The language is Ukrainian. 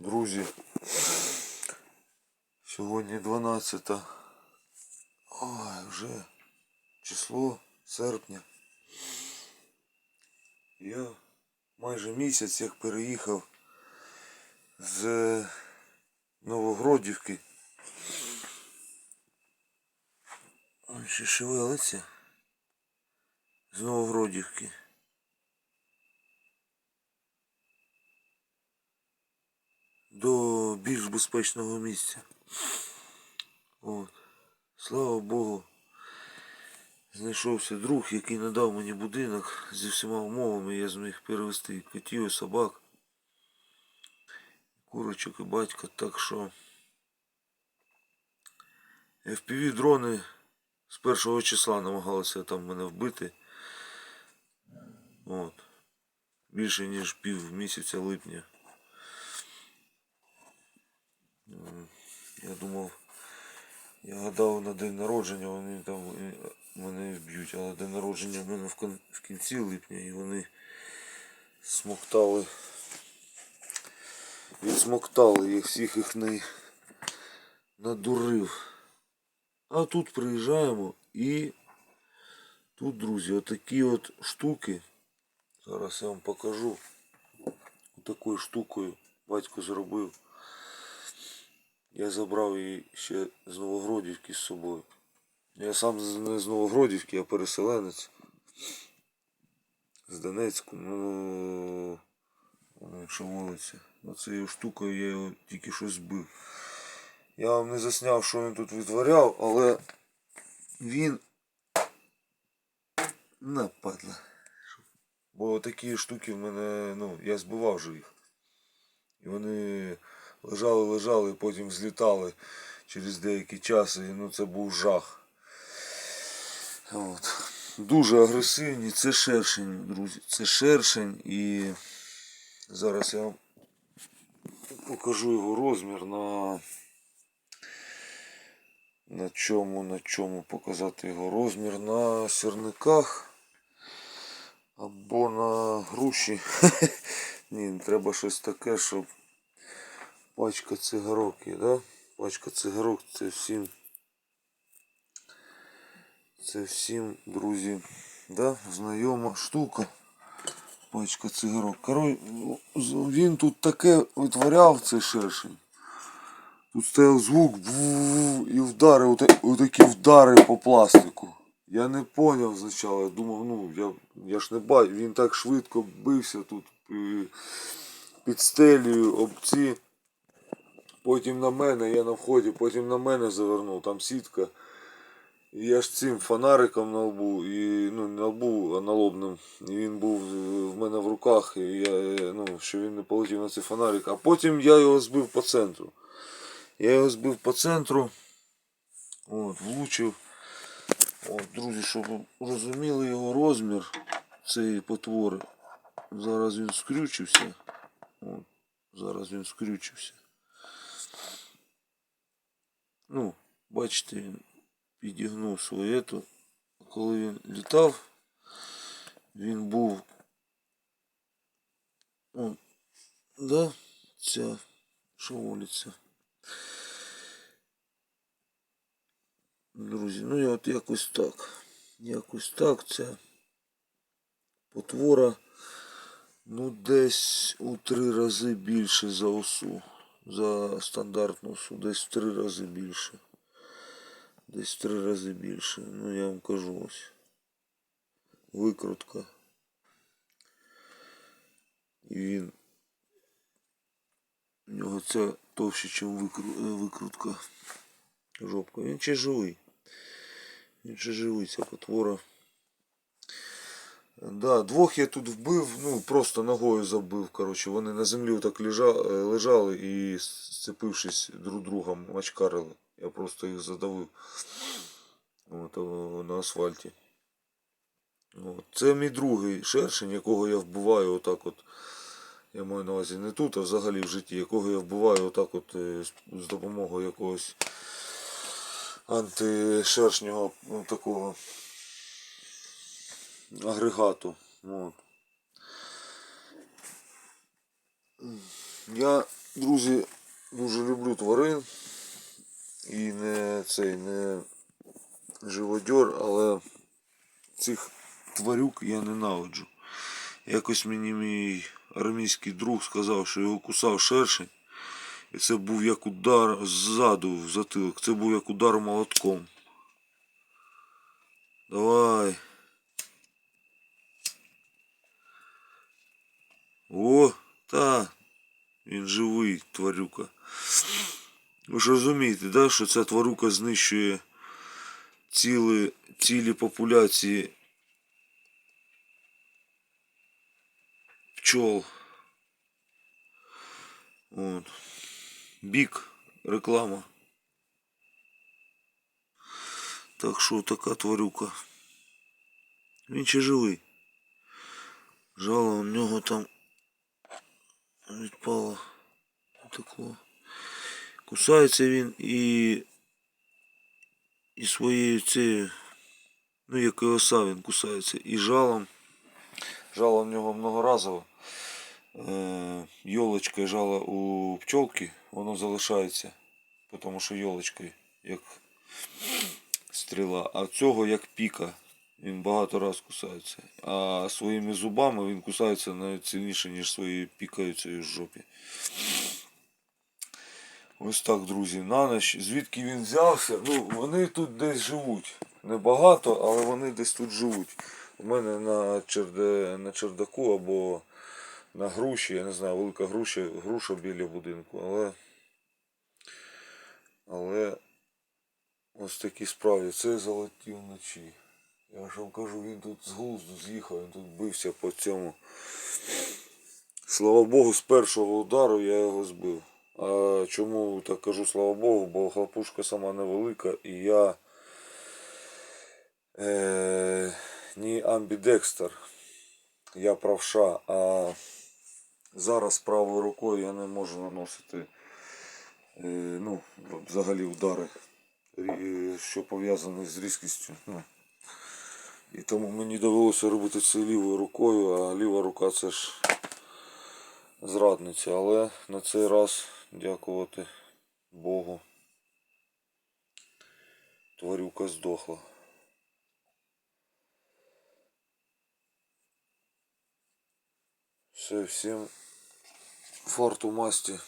Друзі. Сьогодні 12. Ой, вже число серпня. Я майже місяць як переїхав з Новогродівки. Ой, ще шевелиться. З Новогродівки. Більш безпечного місця. От. Слава Богу. Знайшовся друг, який надав мені будинок зі всіма умовами. Я зміг перевести котів, і собак, курочок і батька. Так що FPV дрони з першого числа намагалися там мене вбити. От. Більше ніж пів місяця липня. Я думав, я гадав на день народження, вони там е, мене вб'ють, але день народження в мене в кінці липня і вони смоктали. Відсмоктали їх всіх їх не надурив. А тут приїжджаємо і тут, друзі, отакі от штуки. Зараз я вам покажу. Такою штукою батько зробив. Я забрав її ще з Новогродівки з собою. Я сам не з Новогродівки, а переселенець. З Донецьку, ну якщо вулиця. Оцією штукою я його тільки що збив. Я вам не засняв, що він тут витворяв, але він нападла. Бо такі штуки в мене, ну, я збивав же їх. І вони лежали, лежали, потім злітали через деякий час, і ну це був жах. От. Дуже агресивні, це шершень, друзі. Це шершень і зараз я вам покажу його розмір на на чому, на чому показати його розмір на сірниках або на груші. Ні, треба щось таке, щоб пачка цигарок є, да? Пачка цигарок це всім. Це всім, друзі, да? знайома штука. Пачка цигарок. Король, він тут таке витворяв цей шершень. Тут стояв звук і вдари, ота- отакі вдари по пластику. Я не поняв спочатку, я думав, ну, я, я ж не бачу, він так швидко бився тут е, під стелею об ці. Потім на мене, я на вході, потім на мене завернув, там сітка. І я ж цим фонариком на лбу, і, ну не на лбу, а налобним. І він був в мене в руках, і я, ну, що він не полетів на цей фонарик. А потім я його збив по центру. Я його збив по центру. От, влучив. От, друзі, щоб ви розуміли його розмір цієї потвори. Зараз він скрючився. От, зараз він скрючився. Ну, бачите, він підігнув свою ету. Коли він літав, він був. О, да, ця шоволіця. Друзі, ну я от якось так. Якось так ця потвора. Ну, десь у три рази більше за осу. За стандартну. Десь в три рази більше. Десь в три рази більше. Ну я вам кажу ось. Викрутка. І він. У нього ця товще, ніж викру... е, викрутка. Жопка. Він ще живий. Він ще живий, ця потвора. Да, двох я тут вбив, ну просто ногою забив. Коротше, вони на землі так лежали, лежали і сцепившись друг другом мачкарили. Я просто їх задавив от, на асфальті. От. Це мій другий шершень, якого я вбиваю отак от. Я маю на увазі не тут, а взагалі в житті, якого я вбиваю отак от е, з допомогою якогось антишершнього ну, такого агрегату. От. Я друзі, дуже люблю тварин. І не цей не живодьор, але цих тварюк я ненавиджу. Якось мені мій армійський друг сказав, що його кусав шершень. І це був як удар ззаду в затилок. Це був як удар молотком. та. Він живий, тварюка. Ви ж розумієте, да, що ця тварюка знищує ціли, цілі популяції пчол. От. Бік, реклама. Так що така тварюка. Він ще живий. Жало у нього там Відпало. Текло. Кусається він і. І своєю цією. Ну, як і оса він кусається. І жалом. Жало в нього многоразово. Е, Йолочка жала у пчолки, воно залишається. Тому що йолочкою як стріла, а цього як піка. Він багато раз кусається. А своїми зубами він кусається навіть сильніше, ніж своєю пікою цією в жопі. Ось так, друзі, на ніч. Звідки він взявся? Ну, вони тут десь живуть. Небагато, але вони десь тут живуть. У мене на, черде, на чердаку або на груші, я не знаю, велика груша, груша біля будинку, але. Але ось такі справи. Це залетів вночі. Я ж вам кажу, він тут з глузду з'їхав, він тут бився по цьому. Слава Богу, з першого удару я його збив. А чому так кажу, слава Богу, бо хлопушка сама невелика і я е, не амбідекстер, я правша, а зараз правою рукою я не можу наносити е, ну, взагалі удари, що пов'язані з різкістю. Ну. І тому мені довелося робити це лівою рукою, а ліва рука це ж зрадниця. Але на цей раз, дякувати Богу, тварюка здохла. Все, всім фарту масті.